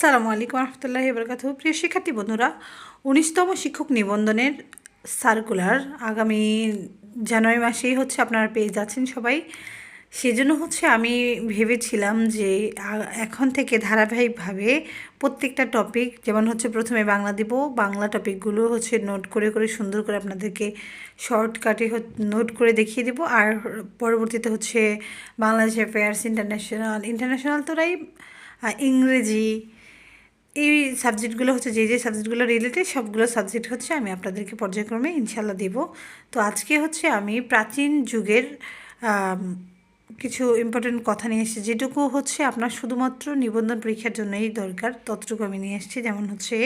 সালামু আলাইকুম রহমতুল্লাহ বরকাত প্রিয় শিক্ষার্থী বন্ধুরা, উনিশতম শিক্ষক নিবন্ধনের সার্কুলার আগামী জানুয়ারি মাসেই হচ্ছে আপনারা পেয়ে যাচ্ছেন সবাই। সেজন্য হচ্ছে আমি ভেবেছিলাম যে এখন থেকে ধারাবাহিকভাবে প্রত্যেকটা টপিক যেমন হচ্ছে প্রথমে বাংলা দিব, বাংলা টপিকগুলো হচ্ছে নোট করে করে, সুন্দর করে আপনাদেরকে শর্টকাটে নোট করে দেখিয়ে দিব। আর পরবর্তীতে হচ্ছে বাংলাদেশ অ্যাফেয়ার্স ইন্টারন্যাশনাল ইন্টারন্যাশনাল তোরাই ইংরেজি এই সাবজেক্টগুলো হচ্ছে যে যে সাবজেক্টগুলো রিলেটেড সবগুলো সাবজেক্ট হচ্ছে আমি আপনাদেরকে পর্যায়ক্রমে ইনশাল্লাহ দেব। তো আজকে হচ্ছে আমি প্রাচীন যুগের কিছু ইম্পর্টেন্ট কথা নিয়ে এসেছি। যেটুকু হচ্ছে আপনার শুধুমাত্র নিবন্ধন পরীক্ষার জন্যই দরকার, ততটুকু আমি নিয়ে এসেছি। যেমন হচ্ছে,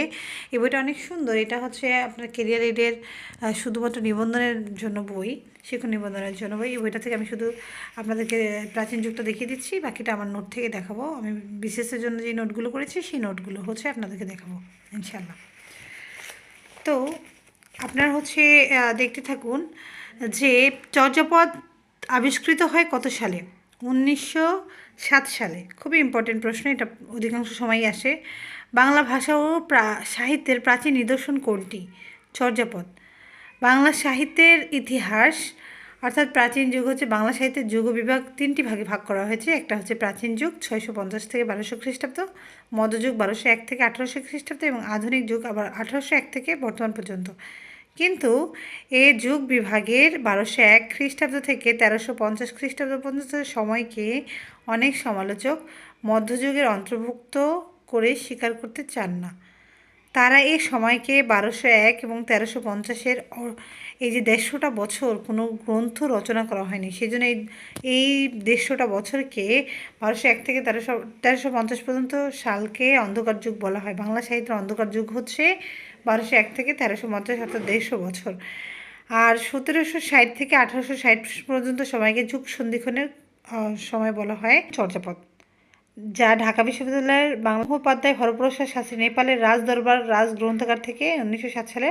এই বইটা অনেক সুন্দর। এটা হচ্ছে আপনার কেরিয়ার এডের শুধুমাত্র নিবন্ধনের জন্য বই শিক্ষক নিবন্ধনের জন্য বই। এই বইটা থেকে আমি শুধু আপনাদেরকে প্রাচীন যুগটা দেখিয়ে দিচ্ছি। বাকিটা আমার নোট থেকে দেখাবো। আমি বিশেষের জন্য যে নোটগুলো করেছি, সেই নোটগুলো হচ্ছে আপনাদেরকে দেখাবো ইনশাল্লাহ তো আপনার হচ্ছে দেখতে থাকুন যে চর্যাপদ আবিষ্কৃত হয় কত সালে? উনিশশো সাত সালে। খুবই ইম্পর্টেন্ট প্রশ্ন, এটা অধিকাংশ সময়ই আসে। বাংলা ভাষা ও সাহিত্যের প্রাচীন নিদর্শন কোনটি? চর্যাপদ। বাংলা সাহিত্যের ইতিহাস, অর্থাৎ প্রাচীন যুগ হচ্ছে বাংলা সাহিত্যের যুগ বিভাগ তিনটি ভাগে ভাগ করা হয়েছে। একটা হচ্ছে প্রাচীন যুগ, ছয়শো পঞ্চাশ থেকে বারোশো খ্রিস্টাব্দ, মধ্যযুগ বারোশো এক থেকে আঠারোশো খ্রিস্টাব্দ এবং আধুনিক যুগ আবার আঠারোশো এক থেকে বর্তমান পর্যন্ত। কিন্তু এ যুগ বিভাগের বারোশো এক খ্রিস্টাব্দ থেকে তেরোশো পঞ্চাশ খ্রিস্টাব্দ পর্যন্ত সময়কে অনেক সমালোচক মধ্যযুগের অন্তর্ভুক্ত করে স্বীকার করতে চান না। তারা এই সময়কে বারোশো এক এবং তেরোশো পঞ্চাশের এই যে দেড়শোটা বছর কোনো গ্রন্থ রচনা করা হয়নি। সেই জন্য এই এই দেড়শোটা বছরকে বারোশো এক থেকে তেরোশো তেরোশো পঞ্চাশ পর্যন্ত সালকে অন্ধকার যুগ বলা হয়। বাংলা সাহিত্যের অন্ধকার যুগ হচ্ছে বারোশো এক থেকে তেরোশো পঞ্চাশ, অর্থাৎ দেড়শো বছর। আর সতেরোশো ষাট থেকে আঠারোশো ষাট পর্যন্ত সময়কে যুগ সন্ধিক্ষণের সময় বলা হয় চর্যাপদ। যা ঢাকা বিশ্ববিদ্যালয়ের বাংলা মুখোপাধ্যায় হরপ্রসাদ শাস্ত্রী নেপালের রাজ দরবার রাজ গ্রন্থাগার থেকে উনিশশো সাত সালে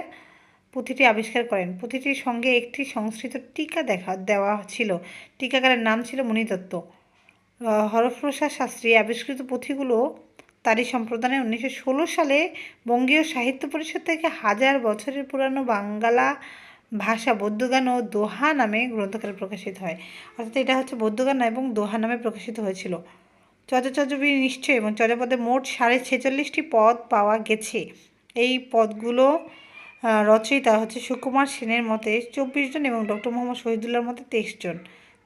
পুঁথিটি আবিষ্কার করেন। পুঁথিটির সঙ্গে একটি সংস্কৃত টিকা দেখা, দেওয়া ছিল। টিকাকারের নাম ছিল মণিদত্ত। হরপ্রসাদ শাস্ত্রী আবিষ্কৃত পুঁথিগুলো তারই সম্প্রদানে উনিশশো ষোলো সালে বঙ্গীয় সাহিত্য পরিষদ থেকে হাজার বছরের পুরানো বাঙ্গালা ভাষা বৌদ্ধগান ও দোহা নামে গ্রন্থকারে প্রকাশিত হয়। অর্থাৎ এটা হচ্ছে বৌদ্ধগান এবং দোহা নামে প্রকাশিত হয়েছিল। চর্যাচর্যবী নিশ্চয় এবং চর্যাপদে মোট সাড়ে ছেচল্লিশটি পদ পাওয়া গেছে। এই পদগুলো রচয়িতা হচ্ছে সুকুমার সেনের মতে চব্বিশ জন এবং ডক্টর মোহাম্মদ শহীদুল্লাহর মতে তেইশ জন।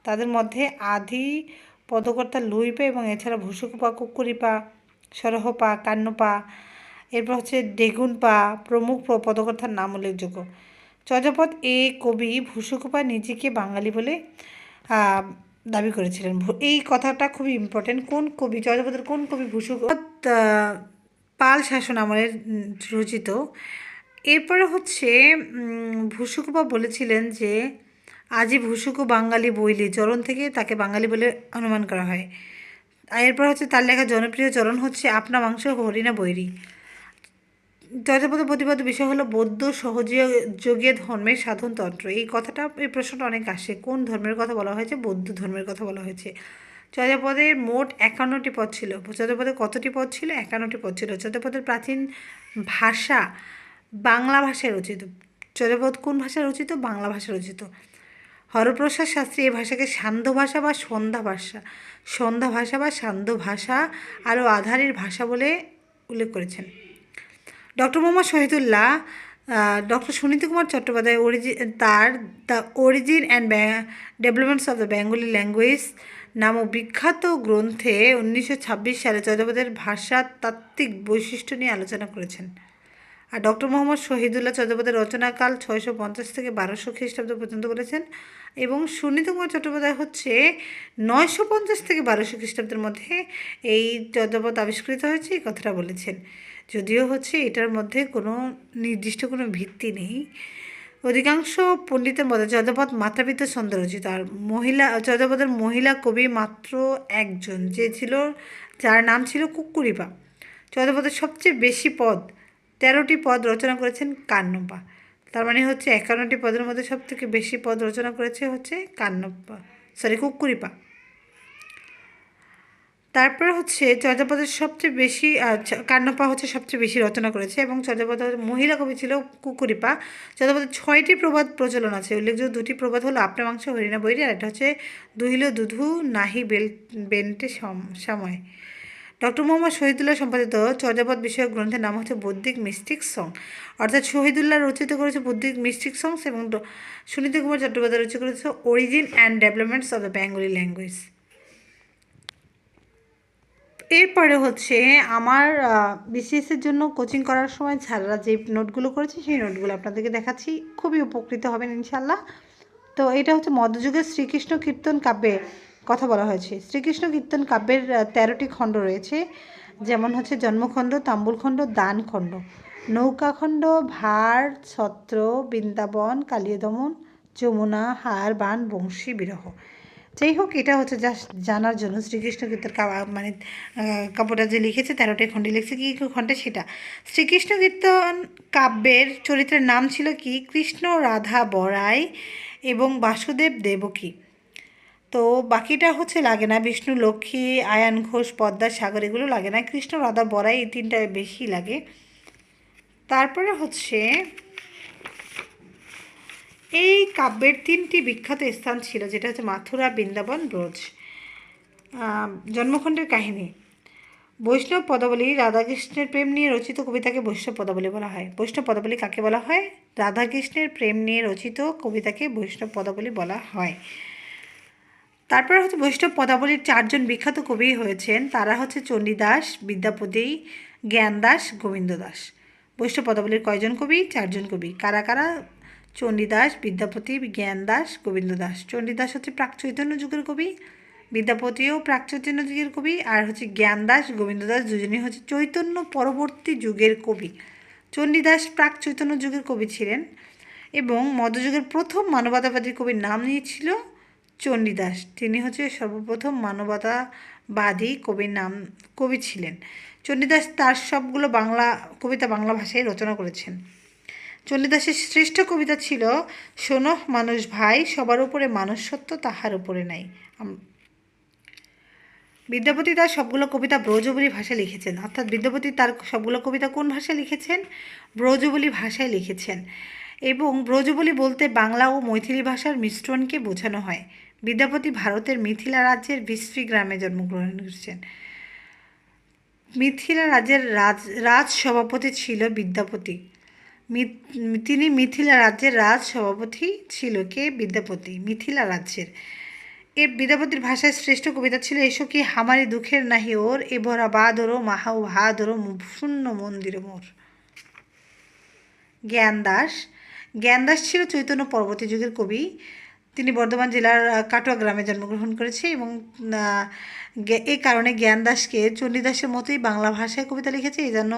তাদের মধ্যে আধি পদকর্তা লুইপা এবং এছাড়া ভুসুকুপা কুকুরিপা সরহপা, কান্নপা, এরপর হচ্ছে ডেগুনপা প্রমুখ পদকর্তার নাম উল্লেখযোগ্য। চর্যাপদ এ কবি ভুসুকুপা নিজেকে বাঙালি বলে দাবি করেছিলেন। এই কথাটা খুবই ইম্পর্টেন্ট কোন কবি চর্যাপদের কোন কবি আহ, পাল শাসন আমলের রচিত। এরপরে হচ্ছে উম, ভুসুকুপা বলেছিলেন যে আজই ভুসুকু বাঙালি বইলি চরণ থেকে তাকে বাঙালি বলে অনুমান করা হয়। এরপর হচ্ছে তার লেখা জনপ্রিয় চরণ হচ্ছে আপনা মাংস হরিণা বৈরী। চর্যাপদের প্রতিপাদ্য বিষয় হলো বৌদ্ধ সহজীয় যোগীয় ধর্মের সাধনতন্ত্র। এই কথাটা, এই প্রশ্নটা অনেক আসে। কোন ধর্মের কথা বলা হয়েছে? বৌদ্ধ ধর্মের কথা বলা হয়েছে। চর্যাপদের মোট একান্নটি পদ ছিল। চর্যাপদে কতটি পদ ছিল? একান্নটি পদ ছিল। চর্যাপদের প্রাচীন ভাষা বাংলা ভাষায় রচিত। চর্যাপদ কোন ভাষায় রচিত? বাংলা ভাষায় রচিত। হরপ্রসাদ শাস্ত্রী এই ভাষাকে সান্ধ্য ভাষা বা সন্ধ্যা ভাষা সন্ধ্যা ভাষা বা সান্ধ্য ভাষা আরও আধারের ভাষা বলে উল্লেখ করেছেন। ডক্টর মোহাম্মদ শহীদুল্লাহ ডক্টর সুনীত কুমার চট্টোপাধ্যায় অরিজি তার the origin and developments of the Bengali language নামক বিখ্যাত গ্রন্থে উনিশশো ছাব্বিশ সালে চট্টোপাধ্যায়ের ভাষা তাত্ত্বিক বৈশিষ্ট্য নিয়ে আলোচনা করেছেন। আর ডক্টর মোহাম্মদ শহীদুল্লাহ চট্টোপাধ্যায়ের রচনাকাল ছয়শো পঞ্চাশ থেকে বারোশো খ্রিস্টাব্দ পর্যন্ত বলেছেন এবং সুনীত কুমার চট্টোপাধ্যায় হচ্ছে নয়শো পঞ্চাশ থেকে বারোশো খ্রিস্টাব্দের মধ্যে এই চর্যাপদ আবিষ্কৃত হয়েছে এই কথাটা বলেছেন। যদিও হচ্ছে এটার মধ্যে কোনো নির্দিষ্ট কোনো ভিত্তি নেই। অধিকাংশ পণ্ডিতের মধ্যে মাত্রাবৃত্ত ছন্দ রচিত আর মহিলা চর্যাপদের মহিলা কবি মাত্র একজন, যে ছিল, যার নাম ছিল কুকুরিপা। চর্যাপদের সবচেয়ে বেশি পদ, তেরোটি পদ রচনা করেছেন কান্নপা তার মানে হচ্ছে একান্নটি পদের মধ্যে সব থেকে বেশি পদ রচনা করেছে হচ্ছে কান্নপা সরি কুকুরিপা। তারপরে হচ্ছে চর্যাপদের সবচেয়ে বেশি কান্নপা হচ্ছে সবচেয়ে বেশি রচনা করেছে এবং চর্যাপদ মহিলা কবি ছিল কুকুরিপা। চর্যাপদের ছয়টি প্রবাদ প্রচলন আছে। উল্লেখযোগ্য দুটি প্রবাদ হলো আপনা মাংস, হরিণা বৈরি আর একটা হচ্ছে দুহিল দুধু নাহি বেল, বেন্টে সম- সময়। ডক্টর মোহাম্মদ শহীদুল্লাহ সম্পাদিত চর্যাপদ বিষয়ক গ্রন্থের নাম হচ্ছে বৌদ্ধিক মিস্টিক সং। অর্থাৎ শহীদুল্লাহ রচিত করেছে বৌদ্ধিক মিস্টিক সংস এবং সুনীতি কুমার চট্টোপাধ্যায় রচিত করেছে origin and developments of the Bengali language এরপরে হচ্ছে আমার বিসিএসের জন্য কোচিং করার সময় ছাড়া যে নোটগুলো করেছি সেই নোটগুলো আপনাদেরকে দেখাচ্ছি। খুবই উপকৃত হবেন ইনশাল্লাহ তো এটা হচ্ছে মধ্যযুগের শ্রীকৃষ্ণ কীর্তন কাব্যে কথা বলা হয়েছে। শ্রীকৃষ্ণ কীর্তন কাব্যের তেরোটি খণ্ড রয়েছে। যেমন হচ্ছে জন্মখণ্ড, তাম্বুলখণ্ড, দানখণ্ড। নৌকাখণ্ড, ভার, ছত্র, বৃন্দাবন কালিয়দমন যমুনা, হার বান বংশী, বিরহ। যাই হোক, এটা হচ্ছে জাস্ট জানার জন্য। শ্রীকৃষ্ণ কীর্তন মানে কাব্যটা যে লিখেছে তেরোটাই খণ্ডে লিখেছে, কী খণ্ডে? সেটা। শ্রীকৃষ্ণ কীর্তন কাব্যের চরিত্রের নাম ছিল কি? কৃষ্ণ রাধা বড়াই এবং বাসুদেব দেবকী। তো বাকিটা হচ্ছে লাগে না। বিষ্ণু, লক্ষ্মী, আয়ান ঘোষ, পদ্মা, সাগর, এগুলো লাগে না। কৃষ্ণ, রাধা, বড়াই এই তিনটা বেশি লাগে। তারপরে হচ্ছে এই কাব্যের তিনটি বিখ্যাত স্থান ছিল, যেটা হচ্ছে মাথুরা, বৃন্দাবন, ব্রজ। জন্মখণ্ডের কাহিনী। বৈষ্ণব পদাবলী রাধাকৃষ্ণের প্রেম নিয়ে রচিত কবিতাকে বৈষ্ণব পদাবলী বলা হয়। বৈষ্ণব পদাবলী কাকে বলা হয়? রাধাকৃষ্ণের প্রেম নিয়ে রচিত কবিতাকে বৈষ্ণব পদাবলী বলা হয়। তারপর হচ্ছে বৈষ্ণব পদাবলীর চারজন বিখ্যাত কবি হয়েছেন। তারা হচ্ছে চণ্ডীদাস, বিদ্যাপতি, জ্ঞানদাস গোবিন্দ দাস বৈষ্ণব পদাবলীর কয়জন কবি? চারজন কবি। কারা কারা? চণ্ডীদাস, বিদ্যাপতি, জ্ঞানদাস গোবিন্দ দাস চণ্ডীদাস হচ্ছে প্রাক চৈতন্য যুগের কবি, বিদ্যাপতিও প্রাক চৈতন্য যুগের কবি, আর হচ্ছে জ্ঞানদাস গোবিন্দ দাস দুজনেই হচ্ছে চৈতন্য পরবর্তী যুগের কবি। চণ্ডীদাস প্রাক চৈতন্য যুগের কবি ছিলেন এবং মধ্যযুগের প্রথম মানবতাবাদী কবির নাম নিয়েছিল চণ্ডীদাস। তিনি হচ্ছে সর্বপ্রথম মানবতাবাদী কবির নাম, কবি ছিলেন। চণ্ডীদাস তার সবগুলো বাংলা, কবিতা বাংলা ভাষায় রচনা করেছেন। চণ্ডীদাসের শ্রেষ্ঠ কবিতা ছিল শোনহ মানুষ ভাই, সবার উপরে মানুষ সত্য তাহার উপরে নাই। বিদ্যাপতি তার সবগুলো কবিতা ব্রজবলি ভাষায় লিখেছেন। অর্থাৎ বিদ্যাপতি তার সবগুলো কবিতা কোন ভাষায় লিখেছেন? ব্রজবলি ভাষায় লিখেছেন। এবং ব্রজবলি বলতে বাংলা ও মৈথিলি ভাষার মিশ্রণকে বোঝানো হয়। বিদ্যাপতি ভারতের মিথিলা রাজ্যের বিস্ফি গ্রামে জন্মগ্রহণ করেছেন। মিথিলা রাজ্যের রাজ রাজ সভাপতি ছিল বিদ্যাপতি। তিনি মিথিলা রাজ্যের রাজ সভাপতি ছিল, কে? বিদ্যাপতি, মিথিলা রাজ্যের। এ বিদ্যাপতির ভাষায় শ্রেষ্ঠ কবিতা ছিল এসো কি, হামারি দুঃখের নাহি ওর, এ ভরা বাদরো মাহাও ভাদরো শূন্য মন্দির মোর। জ্ঞান জ্ঞানদাস জ্ঞানদাস ছিল চৈতন্য পরবর্তী যুগের কবি। তিনি বর্ধমান জেলার কাটোয়া গ্রামে জন্মগ্রহণ করেছে এবং এই কারণে জ্ঞানদাসকে চণ্ডীদাসের মতোই বাংলা ভাষায় কবিতা লিখেছে। এই জন্য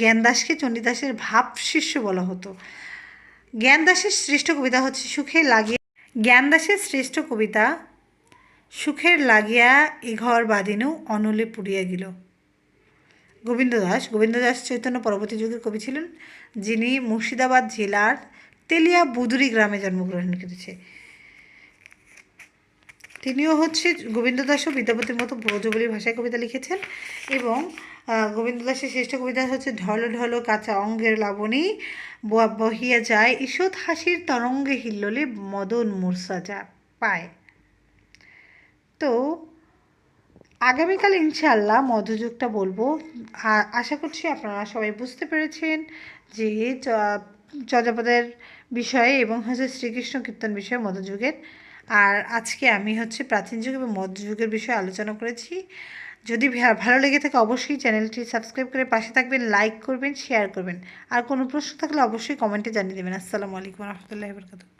জ্ঞানদাসকে চণ্ডীদাসের ভাব শিষ্য বলা হতো। জ্ঞানদাসের শ্রেষ্ঠ কবিতা হচ্ছে সুখে লাগিয়া, জ্ঞানদাসের শ্রেষ্ঠ কবিতা, সুখের লাগিয়া এ ঘর বাদিনু অনলে পুড়িয়া গেল। গোবিন্দ দাস গোবিন্দ দাস চৈতন্য পরবর্তী যুগের কবি ছিলেন, যিনি মুর্শিদাবাদ জেলার তেলিয়া বুদুরি গ্রামে জন্মগ্রহণ করেছে। তিনিও হচ্ছে গোবিন্দ দাসও বিদ্যাপতির মতো ব্রজবলি ভাষায় কবিতা লিখেছেন এবং গোবিন্দ দাসের শ্রেষ্ঠ কবিতা হচ্ছে ঢল ঢল কাঁচা অঙ্গের লাবণী বহিয়া যায় ঈষৎ হাসির তরঙ্গে হিল্লোলে মদন মূর্ছা যা পায়। তো, আগামীকাল ইনশাল্লাহ মধ্যযুগটা বলব। আশা করছি আপনারা সবাই বুঝতে পেরেছেন যে চর্যাপদের বিষয়ে এবং হচ্ছে শ্রীকৃষ্ণ কীর্তন বিষয়ে মধ্যযুগের। আর আজকে আমি হচ্ছে প্রাচীন যুগ এবং মধ্যযুগের বিষয়ে আলোচনা করেছি। যদি ভালো লেগে থাকে অবশ্যই চ্যানেলটি সাবস্ক্রাইব করে পাশে থাকবেন, লাইক করবেন, শেয়ার করবেন। আর কোনো প্রশ্ন থাকলে অবশ্যই কমেন্টে জানিয়ে দেবেন। আসসালামু আলাইকুম রহমতুল্লাহ বরকাত